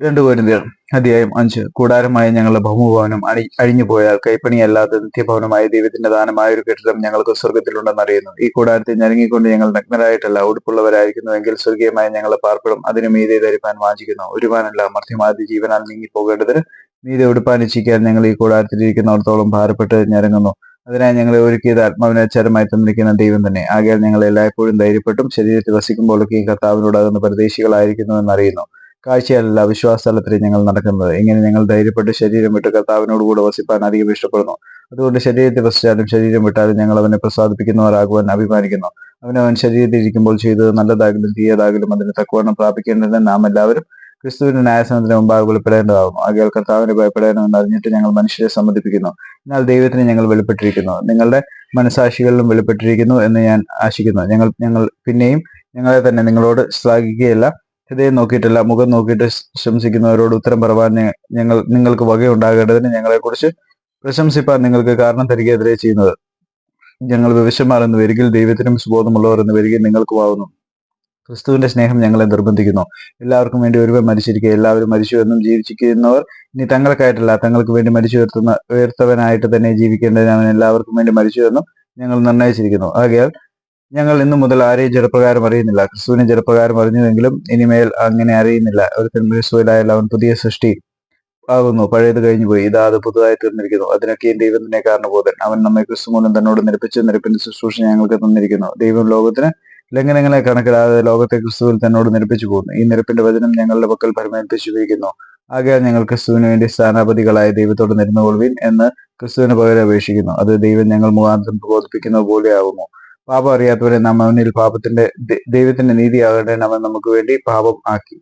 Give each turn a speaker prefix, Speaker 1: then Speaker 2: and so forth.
Speaker 1: രണ്ടു കോരിന്ത്യർ അധ്യായം അഞ്ച്. കൂടാരമായ ഞങ്ങളുടെ ഭൗമഭവനം അണി പോയാൽ കൈപ്പണിയല്ലാത്ത നിത്യഭവനമായ ദൈവത്തിന്റെ ദാനമായ ഒരു കെട്ടിടം ഞങ്ങൾക്ക് സ്വർഗത്തിലുണ്ടെന്ന് അറിയുന്നു. ഈ കൂടാരത്തിൽ ഞരങ്ങിക്കൊണ്ട് ഞങ്ങൾ നഗ്നരായിട്ടല്ല ഉടുപ്പുള്ളവരായിരിക്കുന്നുവെങ്കിൽ സ്വർഗീയമായ ഞങ്ങളുടെ പാർപ്പിടം അതിന് മീതെ ധരിപ്പാൻ വാഞ്ചിക്കുന്നു. ഒരുവാനല്ല മർത്യമാതി ജീവനാൽ നീങ്ങിപ്പോകേണ്ടതിന് മീതെ ഉടുപ്പാനിച്ചിരിക്കാൻ ഞങ്ങൾ ഈ കൂടാരത്തിലിരിക്കുന്നിടത്തോളം ഭാരപ്പെട്ട് ഞരങ്ങുന്നു. അതിനായി ഞങ്ങളെ ഒരുക്കിയത് ആത്മാവിനെ ചരമായി തന്നിരിക്കുന്ന ദൈവം തന്നെ. ആകയാൽ ഞങ്ങൾ എല്ലായ്പ്പോഴും ധൈര്യപ്പെട്ടും ശരീരത്തിൽ വസിക്കുമ്പോഴൊക്കെ ഈ കർത്താവിനോടാകുന്ന പരദേശികളായിരിക്കുന്നു എന്നറിയുന്നു കാഴ്ചയല്ല വിശ്വാസതലത്തിൽ ഞങ്ങൾ നടക്കുന്നത്. ഇങ്ങനെ ഞങ്ങൾ ധൈര്യപ്പെട്ട് ശരീരം വിട്ട് കർത്താവിനോട് കൂടെ വസിപ്പാൻ അധികം ഇഷ്ടപ്പെടുന്നു. അതുകൊണ്ട് ശരീരത്തിൽ വസിച്ചാലും ശരീരം വിട്ടാലും ഞങ്ങൾ അവനെ പ്രസാദിപ്പിക്കുന്നവരാകുവാൻ അഭിമാനിക്കുന്നു. അവനവൻ ശരീരത്തിൽ ഇരിക്കുമ്പോൾ ചെയ്തത് നല്ലതാകലും തീയതാകലും അതിന് തക്കവണ്ണം പ്രാപിക്കേണ്ടതിന് നാം എല്ലാവരും ക്രിസ്തുവിന്റെ ന്യായസനത്തിന് മുമ്പാകെ വെളിപ്പെടേണ്ടതാകുന്നു. ആകയാൽ കർത്താവിനെ ഭയപ്പെടേണ്ടതെന്ന് അറിഞ്ഞിട്ട് ഞങ്ങൾ മനുഷ്യരെ സമ്മതിപ്പിക്കുന്നു. എന്നാൽ ദൈവത്തിന് ഞങ്ങൾ വെളിപ്പെട്ടിരിക്കുന്നു. നിങ്ങളുടെ മനസാക്ഷികളിലും വെളിപ്പെട്ടിരിക്കുന്നു എന്ന് ഞാൻ ആശിക്കുന്നു. ഞങ്ങൾ ഞങ്ങൾ പിന്നെയും ഞങ്ങളെ തന്നെ നിങ്ങളോട് ശ്ലാഘിക്കുകയല്ല. ഹൃദയം നോക്കിയിട്ടല്ല മുഖം നോക്കിയിട്ട് ശംസിക്കുന്നവരോട് ഉത്തരം പറവാൻ ഞങ്ങൾ നിങ്ങൾക്ക് വകയുണ്ടാകേണ്ടതിന് ഞങ്ങളെക്കുറിച്ച് പ്രശംസിപ്പാൻ നിങ്ങൾക്ക് കാരണം തരികെതിരെ ചെയ്യുന്നത്. ഞങ്ങൾ വിവശന്മാർ എന്ന് വരികിൽ ദൈവത്തിനും സുബോധമുള്ളവർ എന്ന് വരികിൽ നിങ്ങൾക്കുമാവുന്നു. ക്രിസ്തുവിന്റെ സ്നേഹം ഞങ്ങളെ നിർബന്ധിക്കുന്നു. എല്ലാവർക്കും വേണ്ടി ഒരുവൻ മരിച്ചിരിക്കുക എല്ലാവരും മരിച്ചു എന്നും ജീവിച്ചിരിക്കുന്നവർ ഇനി തങ്ങൾക്കായിട്ടല്ല തങ്ങൾക്ക് വേണ്ടി മരിച്ചു ഉയർത്തുന്ന ഉയർത്തവനായിട്ട് തന്നെ ജീവിക്കേണ്ടതിന് അവൻ എല്ലാവർക്കും വേണ്ടി മരിച്ചു എന്നും ഞങ്ങൾ നിർണയിച്ചിരിക്കുന്നു. ആകയാൽ ഞങ്ങൾ ഇന്നു മുതൽ ആരെയും ചെറുപ്പകാരം അറിയുന്നില്ല. ക്രിസ്തുവിനെ ചെറുപ്പകാരം അറിഞ്ഞുവെങ്കിലും ഇനിമേൽ അങ്ങനെ അറിയുന്നില്ല. ഒരു ക്രിസ്തുവിലായാൽ അവൻ പുതിയ സൃഷ്ടി ആകുന്നു. പഴയത് കഴിഞ്ഞുപോയി ഇതാ അത് പുതുതായി തീർന്നിരിക്കുന്നു. അതിനൊക്കെ ഈ ദൈവം തന്നെ കാരണബോധൻ. അവൻ നമ്മെ ക്രിസ്തു മൂലം തന്നോട് നിരപ്പിച്ച് നിരപ്പിന്റെ ശുശ്രൂഷ ഞങ്ങൾക്ക് തന്നിരിക്കുന്നു. ദൈവം ലോകത്തിന് ലംഘനങ്ങളെ കണക്കിടാതെ ലോകത്തെ ക്രിസ്തുവിൽ തന്നോട് നിരപ്പിച്ചു പോകുന്നു. ഈ നിരപ്പിന്റെ വചനം ഞങ്ങളുടെ പക്കൽ പരമേൽപ്പിച്ചിരിക്കുന്നു ആകയാൽ ഞങ്ങൾ ക്രിസ്തുവിന് വേണ്ടി സ്ഥാനാപതികളായ ദൈവത്തോട് നിരുന്നുകൊള്ളുവിൻ എന്ന് ക്രിസ്തുവിന് പകരം അപേക്ഷിക്കുന്നു. അത് ദൈവം ഞങ്ങൾ മുഖാന്തരം പ്രബോധിപ്പിക്കുന്നത് പോലെയാകുമോ പാപം അറിയാത്തവരെ നാം അവനിൽ പാപത്തിന്റെ ദൈവത്തിന്റെ നീതിയാകേണ്ടതിന് അവൻ നമുക്ക് വേണ്ടി പാപം ആക്കി.